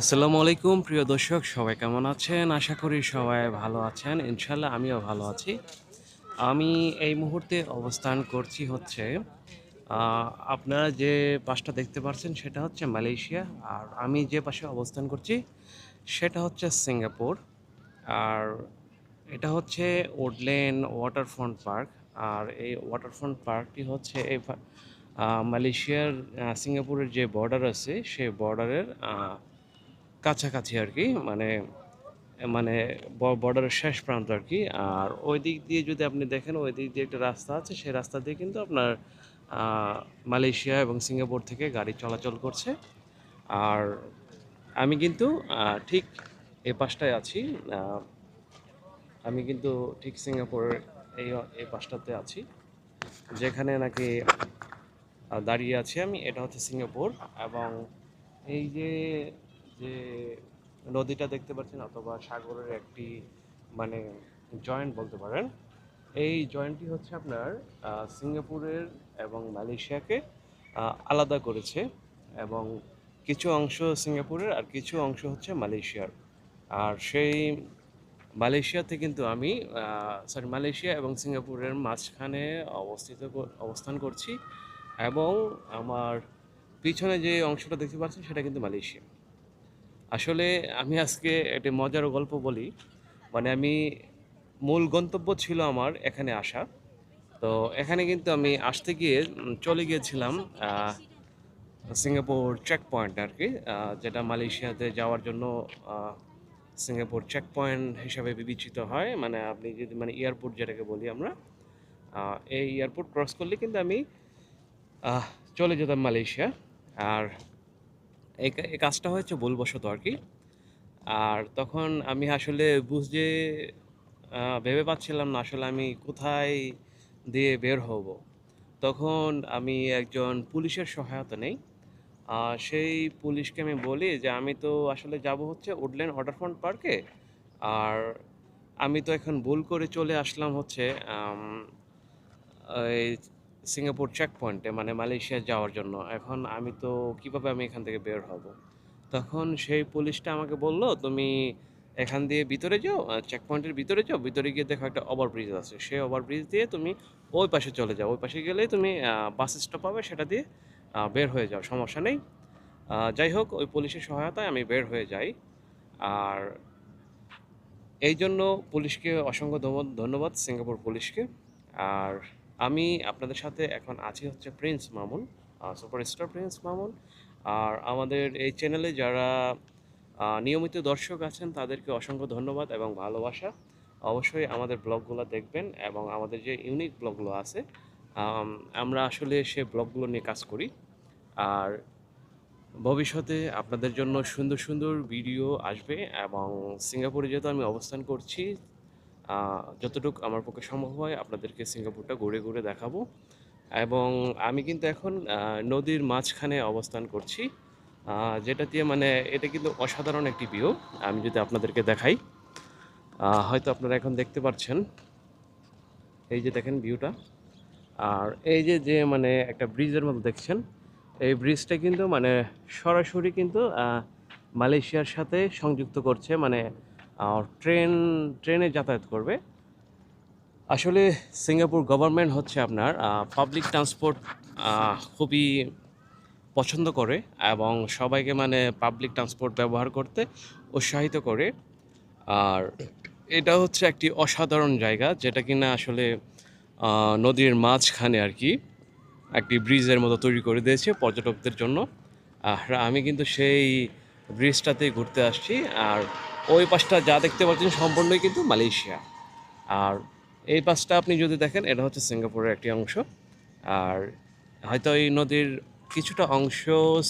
আসসালামু আলাইকুম, প্রিয় দর্শক, সবাই কেমন আছেন? আশা করি সবাই ভালো আছেন। ইনশাল্লাহ আমিও ভালো আছি। আমি এই মুহূর্তে অবস্থান করছি হচ্ছে আপনারা যে পাশটা দেখতে পাচ্ছেন সেটা হচ্ছে মালয়েশিয়া। আর আমি যে পাশে অবস্থান করছি সেটা হচ্ছে সিঙ্গাপুর। আর এটা হচ্ছে ওডল্যান্ড ওয়াটারফ্রন্ট পার্ক। আর এই ওয়াটারফ্রন্ট পার্কটি হচ্ছে এই মালয়েশিয়ার সিঙ্গাপুরের যে বর্ডার আছে, সেই বর্ডারের কাছাকাছি আর কি মানে মানে বর্ডারের শেষ প্রান্ত আর কি আর ওই দিক দিয়ে যদি আপনি দেখেন, ওই দিক দিয়ে একটা রাস্তা আছে, সেই রাস্তা দিয়ে কিন্তু আপনার মালয়েশিয়া এবং সিঙ্গাপুর থেকে গাড়ি চলাচল করছে। আর আমি কিন্তু ঠিক এ পাশটায় আছি আমি কিন্তু ঠিক সিঙ্গাপুরের এই এই পাশটাতে আছি, যেখানে নাকি দাঁড়িয়ে আছি আমি। এটা হচ্ছে সিঙ্গাপুর এবং এই যে যে নদীটা দেখতে পাচ্ছেন অথবা সাগরের একটি মানে জয়েন্ট বলতে পারেন। এই জয়েন্টটি হচ্ছে আপনার সিঙ্গাপুরের এবং মালয়েশিয়াকে আলাদা করেছে এবং কিছু অংশ সিঙ্গাপুরের আর কিছু অংশ হচ্ছে মালয়েশিয়ার। আর সেই মালয়েশিয়াতে কিন্তু আমি সরি মালয়েশিয়া এবং সিঙ্গাপুরের মাঝখানে অবস্থিত অবস্থান করছি এবং আমার পিছনে যে অংশটা দেখতে পাচ্ছেন সেটা কিন্তু মালয়েশিয়া। আসলে আমি আজকে একটি মজার গল্প বলি। মানে আমি মূল গন্তব্য ছিল আমার এখানে আসা। তো এখানে কিন্তু আমি আসতে গিয়ে চলে গিয়েছিলাম সিঙ্গাপুর চেক পয়েন্ট আর কি যেটা মালয়েশিয়াতে যাওয়ার জন্য সিঙ্গাপুর চেক পয়েন্ট হিসাবে বিবেচিত হয়। মানে আপনি যদি মানে এয়ারপোর্ট যেটাকে বলি আমরা এই এয়ারপোর্ট ক্রস করলে কিন্তু আমি চলে যেতাম মালয়েশিয়া। আর এই কাজটা হয়েছে ভুলবশত আর কি। আর তখন আমি আসলে বুঝে ভেবে পাচ্ছিলাম না আসলে আমি কোথায় দিয়ে বের হব। তখন আমি একজন পুলিশের সহায়তা নেই। সেই পুলিশকে আমি বলি যে, আমি তো আসলে যাব হচ্ছে উডল্যান্ড ওয়াটারফ্রন্ট পার্কে। আর আমি তো এখন ভুল করে চলে আসলাম হচ্ছে সিঙ্গাপুর চেক পয়েন্টে মানে মালয়েশিয়া যাওয়ার জন্য। এখন আমি তো কীভাবে আমি এখান থেকে বের হব? তখন সেই পুলিশটা আমাকে বলল, তুমি এখান দিয়ে ভিতরে যাও চেক পয়েন্টের ভিতরে যাও, ভিতরে গিয়ে দেখো একটা ওভারব্রিজ আছে। সেই ওভারব্রিজ দিয়ে তুমি ওই পাশে চলে যাও। ওই পাশে গেলেই তুমি বাস স্টপ পাবে, সেটা দিয়ে বের হয়ে যাও। সমস্যা নেই। যাই হোক, ওই পুলিশের সহায়তায় আমি বের হয়ে যাই। আর এই জন্য পুলিশকে অসংখ্য ধন্যবাদ ধন্যবাদ সিঙ্গাপুর পুলিশকে। আর আমি আপনাদের সাথে এখন আছি হচ্ছে Prince Mamun superstar Prince Mamun. আর আমাদের এই চ্যানেলে যারা নিয়মিত দর্শক আছেন, তাদেরকে অসংখ্য ধন্যবাদ এবং ভালোবাসা। অবশ্যই আমাদের ব্লগগুলো দেখবেন এবং আমাদের যে ইউনিক ব্লগগুলো আছে আমরা আসলে সে ব্লগগুলো নিয়ে কাজ করি। আর ভবিষ্যতে আপনাদের জন্য সুন্দর সুন্দর ভিডিও আসবে এবং সিঙ্গাপুরে যেহেতু আমি অবস্থান করছি যতটুকু আমার পক্ষে সম্ভব হয় আপনাদেরকে সিঙ্গাপুরটা ঘুরে ঘুরে দেখাবো। এবং আমি কিন্তু এখন নদীর মাঝখানে অবস্থান করছি। যেটা দিয়ে মানে এটা কিন্তু অসাধারণ একটি ভিউ, আমি যদি আপনাদেরকে দেখাই। হয়তো আপনারা এখন দেখতে পাচ্ছেন এই যে দেখেন ভিউটা। আর এই যে যে মানে একটা ব্রিজের মতো দেখছেন, এই ব্রিজটা কিন্তু মানে সরাসরি কিন্তু মালয়েশিয়ার সাথে সংযুক্ত করছে। মানে আহ, ট্রেন ট্রেনে যাতায়াত করবে। আসলে সিঙ্গাপুর গভর্নমেন্ট হচ্ছে আপনার পাবলিক ট্রান্সপোর্ট খুবই পছন্দ করে এবং সবাইকে মানে পাবলিক ট্রান্সপোর্ট ব্যবহার করতে উৎসাহিত করে। আর এটা হচ্ছে একটি অসাধারণ জায়গা যেটা কিনা আসলে নদীর মাঝখানে আর কি একটি ব্রিজের মতো তৈরি করে দিয়েছে পর্যটকদের জন্য। আর আমি কিন্তু সেই ব্রিজটাতে ঘুরতে আসছি। আর ওই পাশটা যা দেখতে পাচ্ছেন সম্পূর্ণই কিন্তু মালয়েশিয়া। আর এই পাশটা আপনি যদি দেখেন, এটা হচ্ছে সিঙ্গাপুরের একটি অংশ। আর হয়তো এই নদীর কিছুটা অংশ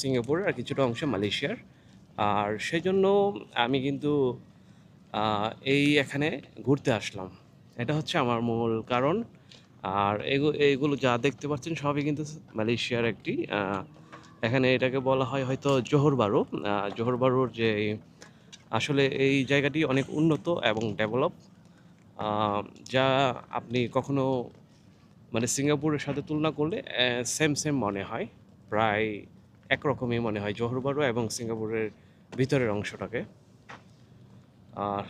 সিঙ্গাপুরের আর কিছুটা অংশ মালয়েশিয়ার। আর সেই জন্য আমি কিন্তু এই এখানে ঘুরতে আসলাম। এটা হচ্ছে আমার মূল কারণ। আর এইগুলো যা দেখতে পাচ্ছেন সবই কিন্তু মালয়েশিয়ার একটি এখানে এটাকে বলা হয় হয়তো জোহরবারু। জোহরবারুর যে আসলে এই জায়গাটি অনেক উন্নত এবং ডেভেলপ যা আপনি কখনো মানে সিঙ্গাপুরের সাথে তুলনা করলে সেম সেম মনে হয়। প্রায় একরকমই মনে হয় জোহর বারু এবং সিঙ্গাপুরের ভিতরের অংশটাকে। আর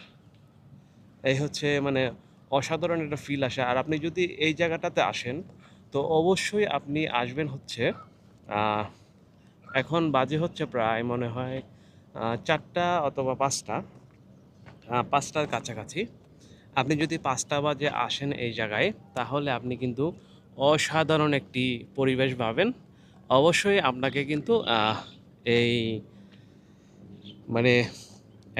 এই হচ্ছে মানে অসাধারণ একটা ফিল আসে। আর আপনি যদি এই জায়গাটাতে আসেন, তো অবশ্যই আপনি আসবেন হচ্ছে এখন বাজে হচ্ছে প্রায় মনে হয় চারটা অথবা পাঁচটা পাঁচটার কাছাকাছি। আপনি যদি পাঁচটা বাজে আসেন এই জায়গায়, তাহলে আপনি কিন্তু অসাধারণ একটি পরিবেশ পাবেন। অবশ্যই আপনাকে কিন্তু এই মানে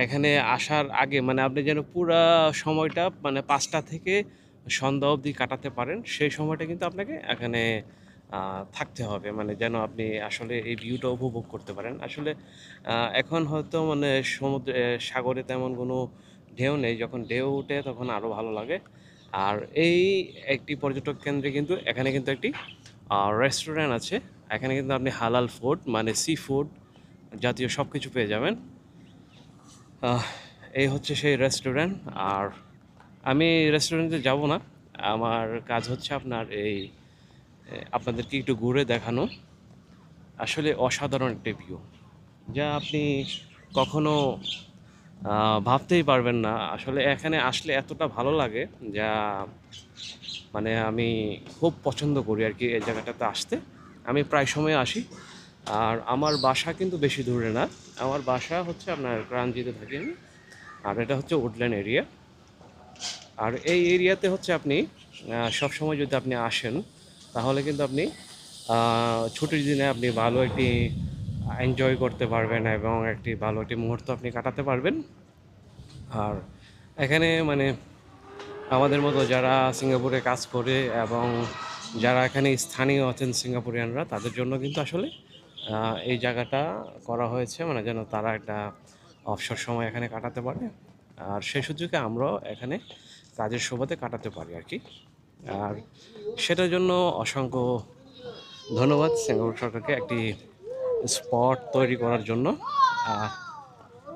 এখানে আসার আগে মানে আপনি যেন পুরা সময়টা মানে পাঁচটা থেকে সন্ধ্যা অবধি কাটাতে পারেন, সেই সময়টা কিন্তু আপনাকে এখানে থাকতে হবে। মানে যেন আপনি আসলে এই ভিউটা উপভোগ করতে পারেন। আসলে এখন হয়তো মানে সমুদ্রে সাগরে তেমন কোনো ঢেউ নেই। যখন ঢেউ উঠে তখন আরও ভালো লাগে। আর এই একটি পর্যটক কেন্দ্রে কিন্তু এখানে কিন্তু একটি রেস্টুরেন্ট আছে। এখানে কিন্তু আপনি হালাল ফুড মানে সি ফুড জাতীয় সব কিছু পেয়ে যাবেন। এই হচ্ছে সেই রেস্টুরেন্ট আর আমি রেস্টুরেন্টে যাব না। আমার কাজ হচ্ছে আপনার এই আপনাদেরকে একটু ঘুরে দেখানো। আসলে অসাধারণ একটা ভিউ যা আপনি কখনো ভাবতেই পারবেন না। আসলে এখানে আসলে এতটা ভালো লাগে যা মানে আমি খুব পছন্দ করি আর কি এই জায়গাটাতে আসতে। আমি প্রায় সময় আসি। আর আমার বাসা কিন্তু বেশি দূরে না। আমার বাসা হচ্ছে আপনার ক্রান্তিতে থাকি আমি। আর এটা হচ্ছে উডল্যান্ড এরিয়া আর এই এরিয়াতে হচ্ছে আপনি সব সময় যদি আপনি আসেন তাহলে কিন্তু আপনি ছুটির দিনে আপনি ভালো একটি এনজয় করতে পারবেন এবং একটি ভালো একটি মুহূর্ত আপনি কাটাতে পারবেন। আর এখানে মানে আমাদের মতো যারা সিঙ্গাপুরে কাজ করে এবং যারা এখানে স্থানীয় আছেন সিঙ্গাপুরিয়ানরা, তাদের জন্য কিন্তু আসলে এই জায়গাটা করা হয়েছে মানে যেন তারা একটা অবসর সময় এখানে কাটাতে পারে। আর সেই সুযোগে আমরাও এখানে কাজের সুবাদে কাটাতে পারি আর কি। আর সেটার জন্য অসংখ্য ধন্যবাদ সিঙ্গাপুর সরকারকে একটি স্পট তৈরি করার জন্য। আর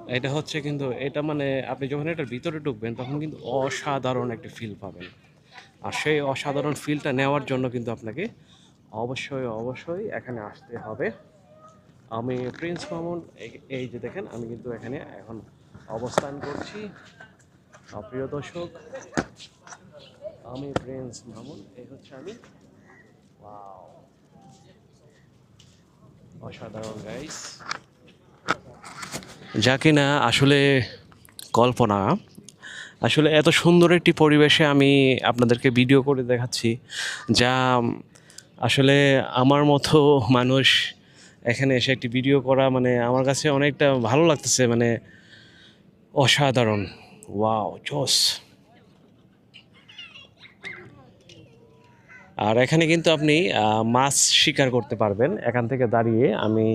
এটা হচ্ছে কিন্তু এটা মানে আপনি যখন এটার ভিতরে ঢুকবেন তখন কিন্তু অসাধারণ একটি ফিল পাবেন। আর সেই অসাধারণ ফিলটা নেওয়ার জন্য কিন্তু আপনাকে অবশ্যই অবশ্যই এখানে আসতে হবে। আমি প্রিন্স মামুন, এই- যে দেখেন আমি কিন্তু এখানে এখন অবস্থান করছি। প্রিয় দর্শক আমি প্রিন্স মামুন এই হচ্ছে আমি! অসাধারণ গাইস যা কিনা আসলে কল্পনা। আসলে এত সুন্দর একটি পরিবেশে আমি আপনাদেরকে ভিডিও করে দেখাচ্ছি, যা আসলে আমার মতো মানুষ এখানে এসে একটি ভিডিও করা মানে আমার কাছে অনেকটা ভালো লাগতেছে মানে অসাধারণ। ওয়াও জোস। আর এখানে কিন্তু আপনি মাছ শিকার করতে পারবেন। এখান থেকে দাঁড়িয়ে আমি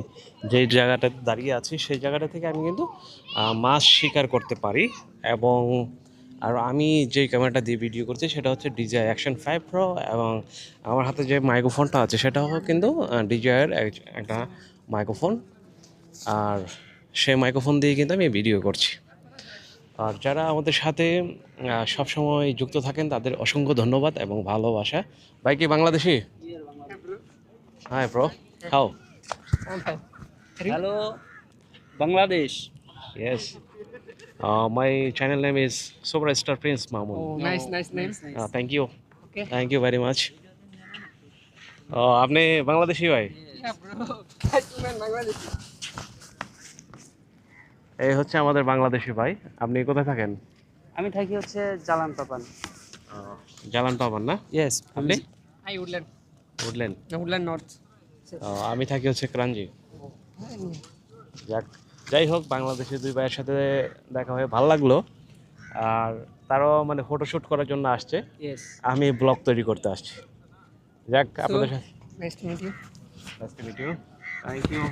যেই জায়গাটাতে দাঁড়িয়ে আছি, সেই জায়গাটা থেকে আমি কিন্তু মাছ শিকার করতে পারি। এবং, আর আমি যে ক্যামেরাটা দিয়ে ভিডিও করছি, সেটা হচ্ছে ডিজাই অ্যাকশন ফাইভ প্রো এবং আমার হাতে যে মাইক্রোফোনটা আছে, সেটাও কিন্তু ডিজাইয়ের একটা মাইক্রোফোন। আর সেই মাইক্রোফোন দিয়ে কিন্তু আমি ভিডিও করছি। আর যারা আমাদের সাথে সবসময় যুক্ত থাকেন তাদের অসংখ্য ধন্যবাদ এবং ভালোবাসা। ভাই কি Bangladeshi? Hi bro how Hello, Bangladesh. Yes my channel name is superstar Prince Mamun Oh, nice, nice thank you thank you very much আপনি বাংলাদেশি ভাই? Yeah, bro. Man, Bangladesh. এই হচ্ছে আমাদের বাংলাদেশি ভাই। আপনি কোথায় থাকেন? আমি থাকি হচ্ছে জালান পাপান। জালান পাবেন না? ইয়েস আপনি? Woodland. উঠলেন No, Woodland North. আমি থাকি হচ্ছে ক্রাঞ্জি। যাক যাই হোক বাংলাদেশের দুই ভাইয়ের সাথে দেখা হয়ে ভালো লাগল। আর তারাও মানে ফটোশ্যুট করার জন্য আসছে। আমি ব্লগ তৈরি করতে আসছি। যাক আপনাদের সাথে Nice to meet you. Thank you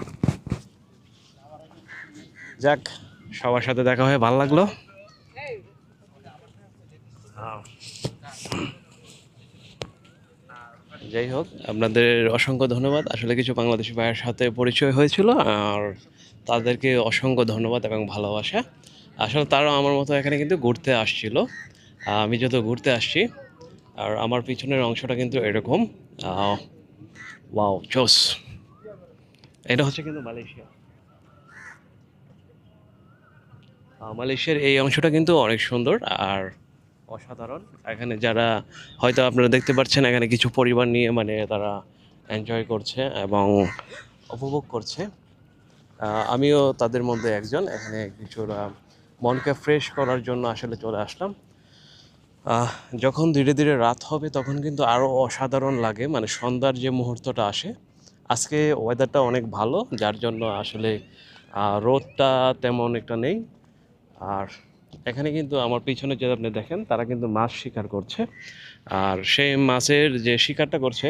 যাক, সবার সাথে দেখা হয়ে ভালো লাগল। যাই হোক, আপনাদের অসংখ্য ধন্যবাদ। আসলে কিছু বাংলাদেশি ভাইয়ের সাথে পরিচয় হয়েছিল, আর তাদেরকে অসংখ্য ধন্যবাদ এবং ভালোবাসা। আসলে তারাও আমার মতো এখানে কিন্তু ঘুরতে আসছিল। আমি যত ঘুরতে আসছি, আর আমার পিছনের অংশটা কিন্তু এরকম। ওয়াও, জোস। এটা হচ্ছে কিন্তু মালয়েশিয়া। মালয়েশিয়ার এই অংশটা কিন্তু অনেক সুন্দর আর অসাধারণ। এখানে যারা হয়তো আপনারা দেখতে পাচ্ছেন, এখানে কিছু পরিবার নিয়ে মানে তারা এনজয় করছে এবং উপভোগ করছে। আমিও তাদের মধ্যে একজন। এখানে কিছুটা মনকে ফ্রেশ করার জন্য আসলে চলে আসলাম। যখন ধীরে ধীরে রাত হবে তখন কিন্তু আরও অসাধারণ লাগে। মানে সন্ধ্যার যে মুহূর্তটা আসে, আজকে ওয়েদারটা অনেক ভালো, যার জন্য আসলে রোদটা তেমন একটা নেই। আর এখানে কিন্তু আমার পিছনে যে আপনি দেখেন, তারা কিন্তু মাছ শিকার করছে। আর সেই মাছের যে শিকারটা করছে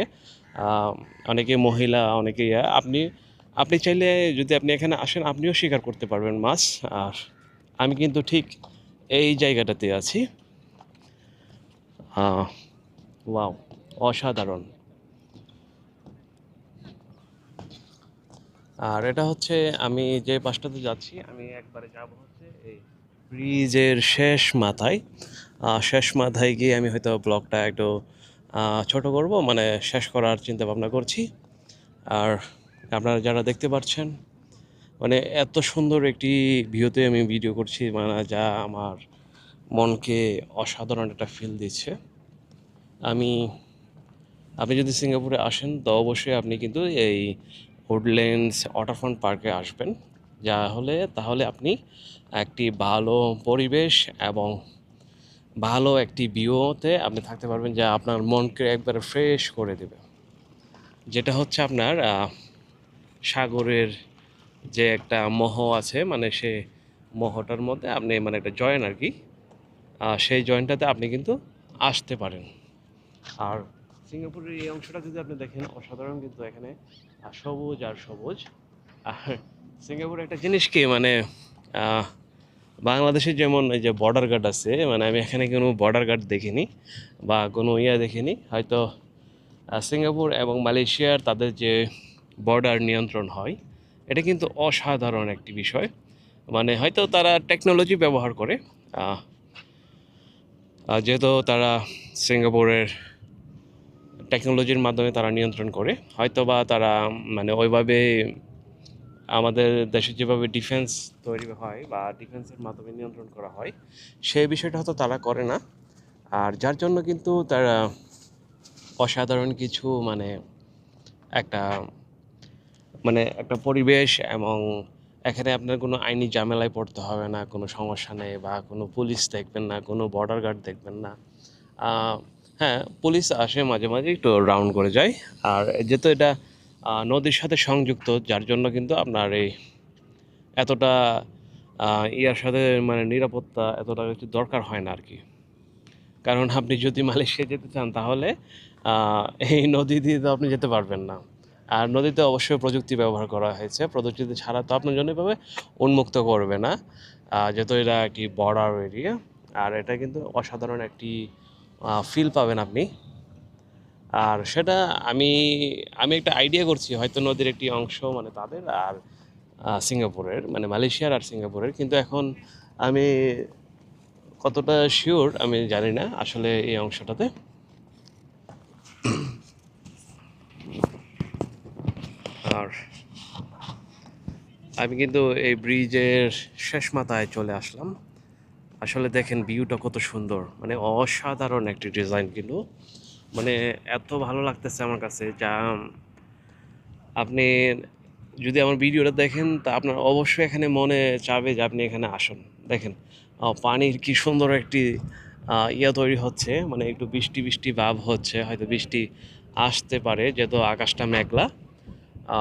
অনেকে মহিলা, অনেকে আপনি আপনি চাইলে যদি আপনি এখানে আসেন, আপনিও শিকার করতে পারবেন মাছ। আর আমি কিন্তু ঠিক এই জায়গাটাতে আছি। ওয়াও, অসাধারণ। আর এটা হচ্ছে আমি যে পাশটাতে যাচ্ছি, আমি একবারে যাব হচ্ছে এই ব্রিজের শেষ মাথায় শেষ মাথায় গিয়ে আমি হয়তো ব্লগটা একটু ছোট করব মানে শেষ করার চিন্তা ভাবনা করছি। আর আপনারা যারা দেখতে পাচ্ছেন মানে এত সুন্দর একটি ভিউতে আমি ভিডিও করছি মানে যা আমার মনকে অসাধারণ একটা ফিল দিচ্ছে। আমি, আপনি যদি সিঙ্গাপুরে আসেন, তো অবশ্যই আপনি কিন্তু এই উডল্যান্ডস ওয়াটারফ্রন্ট পার্কে আসবেন। যা হলে তাহলে আপনি একটি ভালো পরিবেশ এবং ভালো একটি ভিউতে আপনি থাকতে পারবেন যা আপনার মনকে একবারে ফ্রেশ করে দেবে। যেটা হচ্ছে আপনার সাগরের যে একটা মোহ আছে মানে সে মোহটার মধ্যে আপনি মানে একটা জয়েন আর কি সেই জয়েন্টটাতে আপনি কিন্তু আসতে পারেন। আর সিঙ্গাপুরের এই অংশটা যদি আপনি দেখেন, অসাধারণ কিন্তু এখানে সবুজ আর সবুজ। আর সিঙ্গাপুরে একটা জিনিস কি মানে বাংলাদেশে যেমন এই যে বর্ডার গার্ড আছে মানে আমি এখানে কোনো বর্ডার গার্ড দেখিনি বা কোনো ইয়া দেখিনি, হয়তো সিঙ্গাপুর এবং মালয়েশিয়ার তাদের যে বর্ডার নিয়ন্ত্রণ হয়, এটা কিন্তু অসাধারণ একটি বিষয়। মানে হয়তো তারা টেকনোলজি ব্যবহার করে যেহেতু তারা সিঙ্গাপুরের টেকনোলজির মাধ্যমে তারা নিয়ন্ত্রণ করে হয়তো বা তারা মানে ওইভাবে আমাদের দেশে যেভাবে ডিফেন্স তৈরি হয় বা ডিফেন্সের মাধ্যমে নিয়ন্ত্রণ করা হয়, সেই বিষয়টা হয়তো তারা করে না। আর যার জন্য কিন্তু তারা অসাধারণ কিছু মানে একটা মানে একটা পরিবেশ এবং এখানে আপনার কোনো আইনি ঝামেলায় পড়তে হবে না, কোনো সমস্যা নেই বা কোনো পুলিশ দেখবেন না, কোনো বর্ডার গার্ড দেখবেন না। হ্যাঁ পুলিশ আসে মাঝে মাঝে একটু রাউন্ড করে যায়। আর যেহেতু এটা নদীর সাথে সংযুক্ত, যার জন্য কিন্তু আপনার এই এতটা ইয়ার সাথে মানে নিরাপত্তা এতটা কিছু দরকার হয় না আর কি কারণ আপনি যদি মালয়েশিয়া যেতে চান, তাহলে এই নদী দিয়ে তো আপনি যেতে পারবেন না। আর নদীতে অবশ্যই প্রযুক্তি ব্যবহার করা হয়েছে। প্রযুক্তি ছাড়া তো আপনার জন্য এভাবে উন্মুক্ত করবে না। যেহেতু এটা একটি বর্ডার এরিয়া আর এটা কিন্তু অসাধারণ একটি ফিল পাবেন আপনি। আর সেটা আমি আমি একটা আইডিয়া করছি, হয়তো নদীর একটি অংশ মানে তাদের আর সিঙ্গাপুরের মানে মালয়েশিয়ার আর সিঙ্গাপুরের। কিন্তু এখন আমি কতটা শিওর আমি জানি না আসলে এই অংশটাতে। আর আমি কিন্তু এই ব্রিজের শেষ মাথায় চলে আসলাম। আসলে দেখেন ভিউটা কত সুন্দর মানে অসাধারণ একটি ডিজাইন কিন্তু। মানে এত ভালো লাগতেছে আমার কাছে যা আপনি যদি আমার ভিডিওটা দেখেন, তা আপনার অবশ্যই এখানে মনে চাবে যে আপনি এখানে আসুন। দেখেন পানির কি সুন্দর একটি ইয়া তৈরি হচ্ছে মানে একটু বৃষ্টি বৃষ্টি ভাব হচ্ছে, হয়তো বৃষ্টি আসতে পারে, যেহেতু আকাশটা মেঘলা।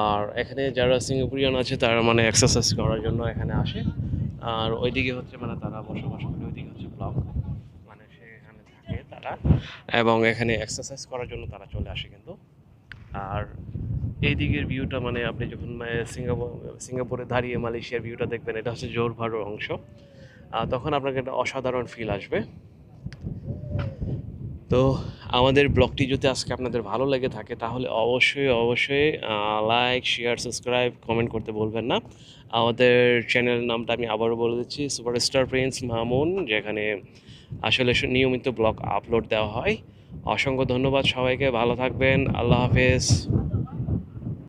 আর এখানে যারা সিঙ্গাপুরিয়ান আছে, তারা মানে এক্সারসাইজ করার জন্য এখানে আসে। আর ওইদিকে হচ্ছে মানে তারা বসবাস করে, ওইদিকে হচ্ছে ব্লক তারা এবং এখানে এক্সারসাইজ করার জন্য তারা চলে আসে কিন্তু। আর এই দিকের ভিউটা মানে আপনি যখন মানে সিঙ্গাপুর, সিঙ্গাপুরে দাঁড়িয়ে মালয়েশিয়ার ভিউটা দেখবেন, এটা হচ্ছে জোর ভাড়োর অংশ। তখন আপনাকে একটা অসাধারণ ফিল আসবে। তো আমাদের ব্লগটি যদি আজকে আপনাদের ভালো লেগে থাকে, তাহলে অবশ্যই অবশ্যই লাইক শেয়ার সাবস্ক্রাইব কমেন্ট করতে বলবেন না। আমাদের চ্যানেলের নামটা আমি আবারও বলে দিচ্ছি সুপারস্টার প্রিন্স মামুন যেখানে আসলে নিয়মিত ব্লগ আপলোড দেওয়া হয়। অসংখ্য ধন্যবাদ সবাইকে ভালো থাকবেন আল্লাহ হাফেজ।